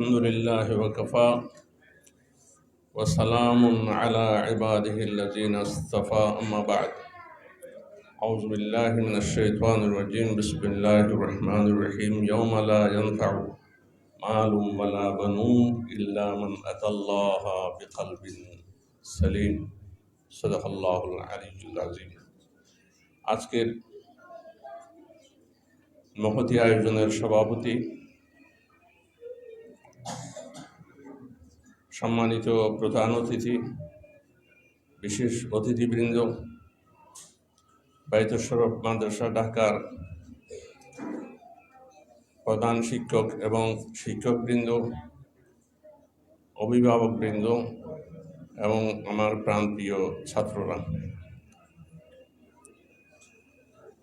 الحمد لله وكفى وسلام على عباده الذين اصطفى أما بعد أعوذ بالله من الشيطان الرجيم بسم الله الرحمن الرحيم يوم لا ينفع مال ولا بنون إلا من أتى الله بقلب سليم صدق الله العلي العظيم আজকের মহতি আয়োজনের সভাপতি সম্মানিত প্রধান অতিথি, বিশেষ অতিথিবৃন্দ বাইতুসরফ মাদ্রাসা ঢাকার প্রধান শিক্ষক এবং শিক্ষকবৃন্দ, অভিভাবকবৃন্দ এবং আমার প্রাণপ্রিয় ছাত্ররা।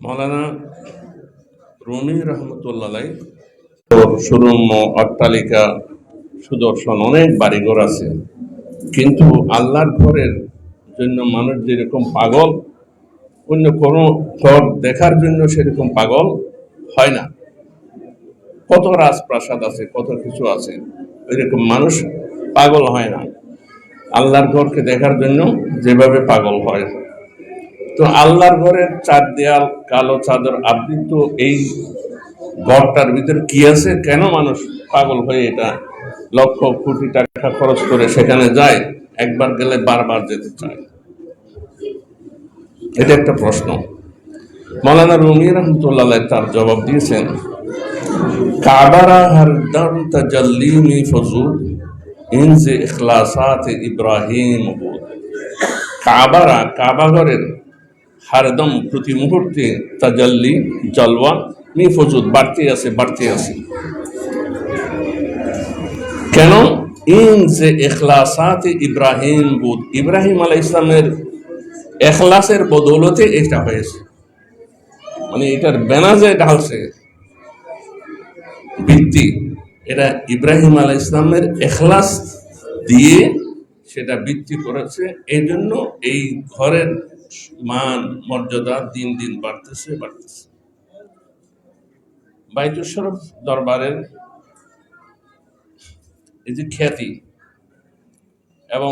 মৌলানা রুমি রহমতুল্লাহ সুরম্য অট্টালিকা সুদর্শন, অনেক বাড়িঘর আছে। কিন্তু আল্লাহর ঘরের জন্য মানুষ যেরকম পাগল, অন্য কোনো ঘর দেখার জন্য সেরকম পাগল হয় না। কত রাজপ্রাসাদ আছে, কত কিছু আছে, এরকম মানুষ পাগল হয় না। আল্লাহর ঘরকে দেখার জন্য যেভাবে পাগল হয়। তো আল্লাহর ঘরের চার দেয়াল, কালো চাদর আবৃত এই ঘরটার ভিতরে কি আছে? কেন মানুষ পাগল হয়ে এটা লক্ষ কোটি টাকা খরচ করে সেখানে যায়, একবার গেলে বারবার যেতে চায়। এটা একটা প্রশ্ন। মৌলানা রুমি রহমতুল্লাহ তার জবাব দিয়েছেন, কাবারা ইব্রাহিম কাবারা কাবাঘরের হারদম প্রতি মুহূর্তে মি ফজুদ বাড়তে আছে বাড়তে আছে। কেন? ইন যে এখলাসাত ইব্রাহিম বুধ, ইব্রাহিম আলাই ইসলামের এখলাসের বদৌলতে এটা হয়েছে। মানে এটার বেনাজে ঢালছে। ভিত্তি এটা ইব্রাহিম আলাই ইসলামের এখলাস দিয়ে সেটা ভিত্তি করেছে। এই জন্য এই ঘরের মান, মর্যাদা দিন দিন বাড়তেছে বাড়তেছে। বাইতুশরফ দরবারের এই যে খ্যাতি এবং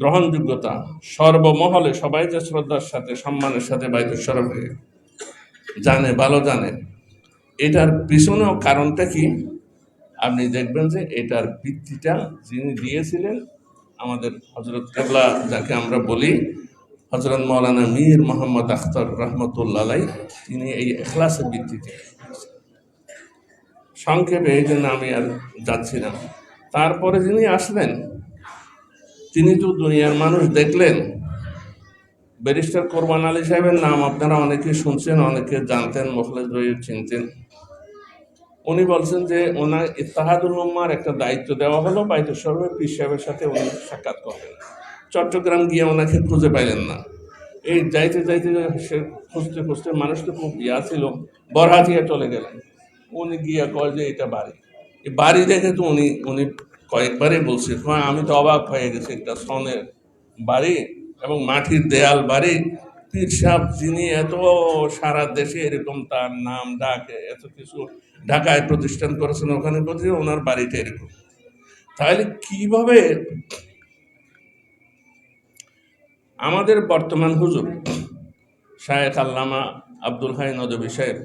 গ্রহণযোগ্যতা সর্বমহলে সবাই যে শ্রদ্ধার সাথে, সম্মানের সাথে বাইতুশরফে জানে, ভালো জানে, এটার পিছনেও কারণটা কি? আপনি দেখবেন যে এটার ভিত্তিটা যিনি দিয়েছিলেন, আমাদের হজরত কেবলা যাকে আমরা বলি হজরত মৌলানা মীর মোহাম্মদ আখতার রহমতুল্লাহ তিনি এই এখলাসের ভিত্তিতে। সংক্ষেপে এই জন্য আমি আর যাচ্ছি না। তারপরে যিনি আসলেন, তিনি তো দুনিয়ার মানুষ দেখলেন। ব্যারিস্টার কোরবান আলী সাহেবের নাম আপনারা অনেকে শুনছেন, অনেকে জানতেন মোখলেজ ভাই চিনতেন। উনি বলছেন যে ওনার ইত্তাহাদুল উম্মার একটা দায়িত্ব দেওয়া হলো বাইতুল সর্বের পীর সাহেবের সাথে উনি সাক্ষাৎ করবেন চট্টগ্রাম গিয়ে ওনাকে খুঁজে পাইলেন না। এই যাইতে যাইতে সে খুঁজতে খুঁজতে মানুষ তো খুব ইয়া ছিল বরহাতিয়া চলে গেলেন। উনি গিয়ে কয় যে, এটা বাড়ি। বাড়ি দেখে তো উনি উনি কয়েকবারই বলছে আমি তো অবাক হয়ে গেছি, একটা সনের বাড়ি এবং মাটির দেয়াল বাড়ি। পীর সাহেব যিনি এত সারা দেশে এরকম তার নাম ডাকে, এত কিছু ঢাকায় প্রতিষ্ঠান করেছেন, ওখানে বলছে ওনার বাড়িটা এরকম। তাহলে কীভাবে আমাদের বর্তমান হুজুর শায়েখ আল্লামা আব্দুল হাই নদবী সাহেব,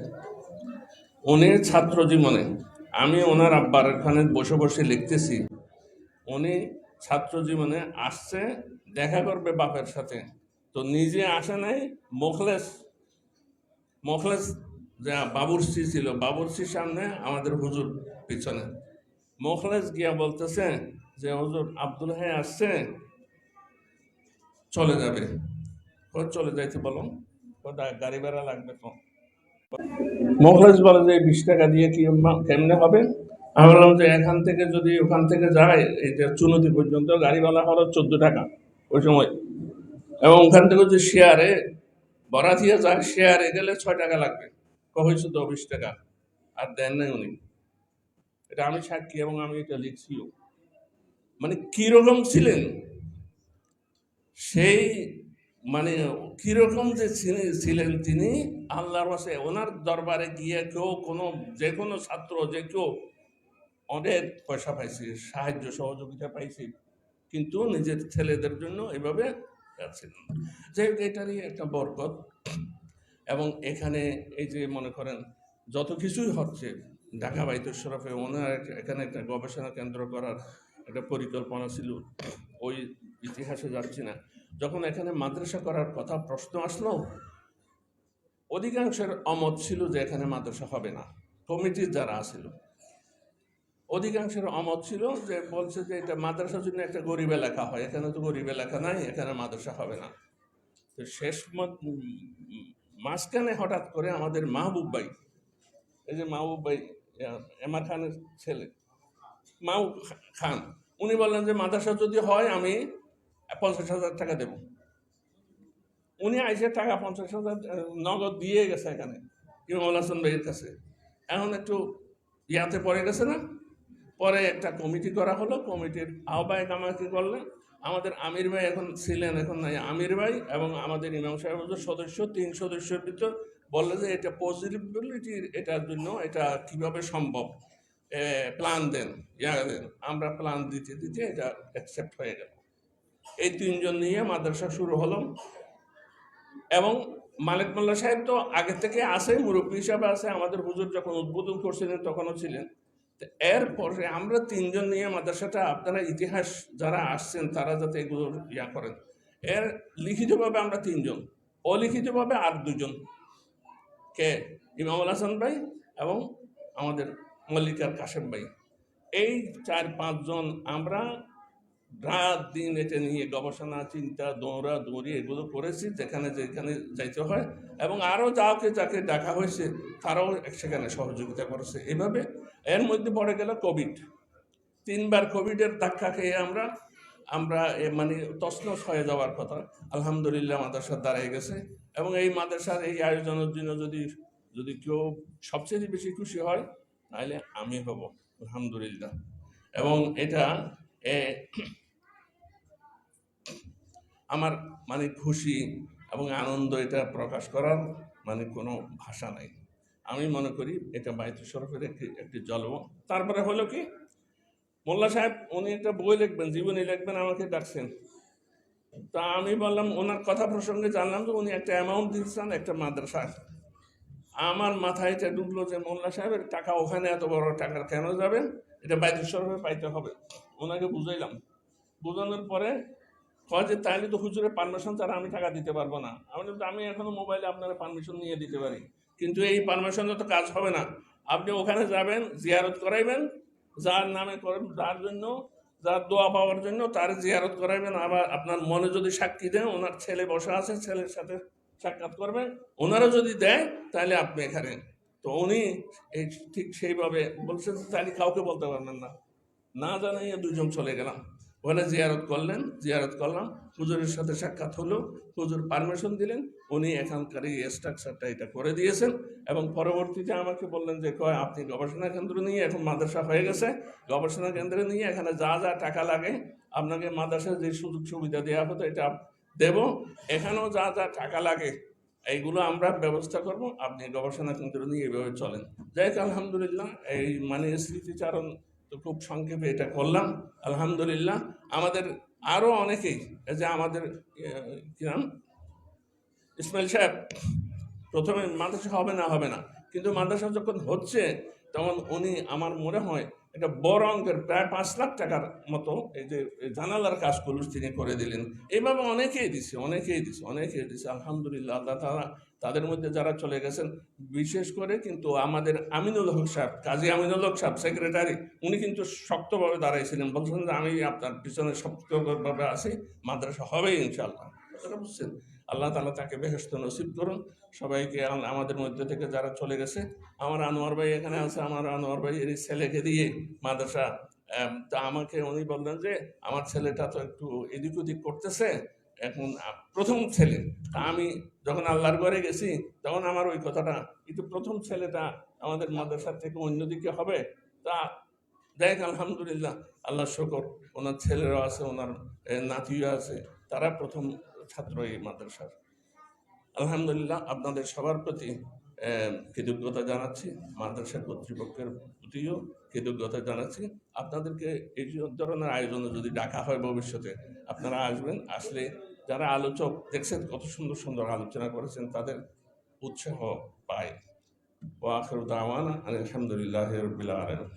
উনি ছাত্র জীবনে আমি ওনার আব্বার এখানে বসে বসে লিখতেছি। উনি ছাত্র জীবনে আসছে, দেখা করবে বাপের সাথে। তো নিজে আসে নাই, মোখলেস মোখলেস যা বাবুরসি ছিল বাবুরসির সামনে আমাদের হুজুর পিছনে। মোখলেস গিয়া বলতেছে যে, হুজুর, আব্দুল হাই আসছে, চলে যাবে। চলে যাইতে বলো? গাড়ি ভাড়া লাগবে তো। মোখলেস বলে যে, বিশ টাকা দিয়ে কি কেমনে হবে? আমি বললাম যে, এখান থেকে যদি ওখান থেকে যায়, এই যে চুনতি পর্যন্ত গাড়িওয়ালা হলো চোদ্দ টাকা ওই সময়। এবং ওখান থেকে যদি শেয়ারে বরাথিয়া যায় শেয়ারে গেলে ছয় টাকা লাগবে। কহেছে তো বিশ টাকা? আর দেন নাই উনি। এটা আমি সাক্ষী এবং আমি এটা লিখছিও। মানে কীরকম ছিলেন? সেই মানে কীরকম যে ছিলেন তিনি, আল্লাহর বাসে ওনার দরবারে গিয়ে কেউ কোনো, যে কোনো ছাত্র, যে কেউ অনেক পয়সা পাইছি, সাহায্য সহযোগিতা পাইছি, কিন্তু নিজের ছেলেদের জন্য এভাবে যাচ্ছিলাম যাই হোক এটারই একটা বরকত। এবং এখানে এই যে মনে করেন, যত কিছুই হচ্ছে, ঢাকা বাইতুল শরফে ওনার এখানে একটা গবেষণা কেন্দ্র করার একটা পরিকল্পনা ছিল, ওই ইতিহাসে যাচ্ছি না। যখন এখানে মাদ্রাসা করার কথা প্রশ্ন আসলো অধিকাংশের অমত ছিল যে এখানে মাদ্রাসা হবে না কমিটির যারা আছিল অধিকাংশের অমত ছিল যে বলছে যে এটা মাদ্রাসার জন্য একটা গরিব এলাকা হয় এখানে তো গরিব এলাকা নাই এখানে মাদ্রাসা হবে না। তো শেষ মাঝখানে হঠাৎ করে আমাদের মাহবুব ভাই এই যে মাহবুব ভাই আহ, এমআর খানের ছেলে মাহবুব খান উনি বললেন যে মাদ্রাসা যদি হয় আমি পঞ্চাশ হাজার টাকা দেব। উনি আইসে টাকা পঞ্চাশ হাজার নগদ দিয়ে গেছে এখানে ইমামুল হাসান ভাইয়ের কাছে। এখন একটু ইয়াতে পড়ে গেছে না? পরে একটা কমিটি করা হলো, কমিটির আহ্বায়ক আমাকে করলেন। আমাদের আমির ভাই এখন ছিলেন, এখন নাই। আমির ভাই এবং আমাদের ইমাম সাহেব সদস্য, তিন সদস্যের ভিতর বললে যে এটা পসিবিলিটির এটার জন্য এটা কীভাবে সম্ভব? প্ল্যান দেন, ইয়া দেন। আমরা প্ল্যান দিতে দিতে এটা অ্যাকসেপ্ট হয়ে গেল। এই তিনজন নিয়ে মাদ্রাসা শুরু হলো এবং মালিক মোল্লা সাহেব তো আগে থেকে আছে, মুরব্বী হিসাবে আছে, আমাদের হুজুর যখন উদ্বোধন করছিলেন তখনও ছিলেন। এরপরে আমরা তিনজন নিয়ে মাদ্রাসাটা, আপনারা ইতিহাস যারা আসছেন তারা যাতে এগুলো ইয়া করেন। এর লিখিতভাবে আমরা তিনজন, অলিখিতভাবে আর দুজন। কে? ইমামুল হাসান ভাই এবং আমাদের মল্লিকার কাশেম ভাই। এই চার পাঁচজন আমরা রাত দিন এটা নিয়ে গবেষণা, চিন্তা, দৌড়া, দৌড়ি এগুলো করেছি, যেখানে যেখানে যাইতে হয়। এবং আরও যাকে যাকে ডাকা হয়েছে, তারাও সেখানে সহযোগিতা করেছে। এভাবে এর মধ্যে পড়ে গেল কোভিড। তিনবার কোভিডের ধাক্কা খেয়ে আমরা আমরা মানে তছনছ হয়ে যাওয়ার কথা। আলহামদুলিল্লাহ মাদ্রাসার দাঁড়ায় গেছে। এবং এই মাদ্রাসার এই আয়োজনের জন্য যদি যদি কেউ সবচেয়ে বেশি খুশি হয় নাহলে আমি হব, আলহামদুলিল্লাহ। এবং এটা আমার মানে খুশি এবং আনন্দ এটা প্রকাশ করার মানে কোনো ভাষা নাই। আমি মনে করি এটা বাইতুল শরফের একটি একটি জন্ম তারপরে হলো কি? মোল্লা সাহেব, উনি একটা বই লিখবেন, জীবনী লিখবেন, আমাকে ডাকছেন। তা আমি বললাম, ওনার কথা প্রসঙ্গে জানলাম যে উনি একটা অ্যামাউন্ট দিচ্ছেন একটা মাদ্রাসা। আমার মাথায় এটা ঢুকলো যে মোল্লা সাহেবের টাকা ওখানে এত বড় টাকা কেন যাবেন এটা বাইতুল শরফে পাইতে হবে। ওনাকে বুঝাইলাম। বোঝানোর পরে কয় যে তাইলে তো হুজুরের পারমিশন ছাড়া আমি টাকা দিতে পারব না। আমি আমি এখনও মোবাইলে আপনারা পারমিশন নিয়ে দিতে পারি। কিন্তু এই পারমিশনে তো কাজ হবে না। আপনি ওখানে যাবেন, জিয়ারত করাইবেন, যার নামে করেন যার জন্য, যার দোয়া পাওয়ার জন্য তার জিয়ারত করাইবেন। আবার আপনার মনে যদি সাক্ষী দেন, ওনার ছেলে বসা আছে, ছেলের সাথে সাক্ষাৎ করবেন। ওনারা যদি দেয় তাহলে আপনি এখানে তো উনি এই ঠিক সেইভাবে বলছেন তাহলে কাউকে বলতে পারবেন না। না জানাইয়া দুজন চলে গেলাম। ওখানে জিয়ারত করলেন, জিয়ারত করলাম। হুজুরের সাথে সাক্ষাৎ হলো, হুজুর পারমিশন দিলেন, উনি এখানকার এই স্ট্রাকচারটা এটা করে দিয়েছেন এবং পরবর্তীতে আমাকে বললেন যে, কয়, আপনি গবেষণা কেন্দ্র নিয়ে এখন মাদ্রাসা হয়ে গেছে। গবেষণা কেন্দ্রে নিয়ে এখানে যা যা টাকা লাগে, আপনাকে মাদ্রাসায় যে সুযোগ সুবিধা দেওয়া হতো এটা দেব। এখানেও যা যা টাকা লাগে, এইগুলো আমরা ব্যবস্থা করব। আপনি গবেষণা কেন্দ্র নিয়ে এভাবে চলেন। যাই আলহামদুলিল্লাহ, এই মানে স্মৃতিচারণ তো খুব সংক্ষেপে এটা করলাম। আলহামদুলিল্লাহ, আমাদের আরও অনেকেই যে আমাদের কি নাম? ইসমাইল সাহেব, প্রথমে মাদ্রাসা হবে না হবে না। কিন্তু মাদ্রাসা যখন হচ্ছে, তখন উনি আমার মনে হয় একটা বড় অঙ্কের প্রায় পাঁচ লাখ টাকার মতো এই যে জানালার কাজগুলো তিনি করে দিলেন। এইভাবে অনেকেই দিছে অনেকেই দিছে অনেকেই দিছে। আলহামদুলিল্লাহ, আল্লাহ তারা তাদের মধ্যে যারা চলে গেছেন, বিশেষ করে কিন্তু আমাদের আমিনুল হক সাহেব, কাজী আমিনুল হক সাহেব সেক্রেটারি উনি কিন্তু শক্তভাবে দাঁড়াইছিলেন, বলছেন যে আমি আপনার পিছনে শক্তভাবে আছি, মাদ্রাসা হবেই ইনশাল্লাহ বুঝছেন? আল্লাহ তালা তাকে বেহেস্ত নসিব করুন। সবাইকে আমাদের মধ্যে থেকে যারা চলে গেছে, আমার আনোয়ার ভাই এখানে আছে, আমার আনোয়ার ভাই এর ছেলেকে দিয়ে মাদ্রাসা তা আমাকে উনি বললেন যে, আমার ছেলেটা তো একটু এদিক ওদিক করতেছে এখন প্রথম ছেলে। তা আমি যখন আল্লাহর ঘরে গেছি, তখন আমার ওই কথাটা, কিন্তু প্রথম ছেলেটা আমাদের মাদ্রাসার থেকে অন্যদিকে হবে? তা দেখ, আলহামদুলিল্লাহ, আল্লাহ শকর, ওনার ছেলেরাও আছে, ওনার নাতিও আছে, তারা প্রথম ছাত্র এই মাদ্রাসার। আলহামদুলিল্লাহ, আপনাদের সবার প্রতি কৃতজ্ঞতা জানাচ্ছি, মাদ্রাসা কর্তৃপক্ষের প্রতিও কৃতজ্ঞতা জানাচ্ছি। আপনাদেরকে এই ধরনের আয়োজনে যদি ডাকা হয় ভবিষ্যতে, আপনারা আসবেন, আসলে যারা আলোচক দেখছেন, কত সুন্দর সুন্দর আলোচনা করেছেন, তাদের উৎসাহ পায়। ও আখর দাওয়ানা আলহামদুলিল্লাহ রবিল আলম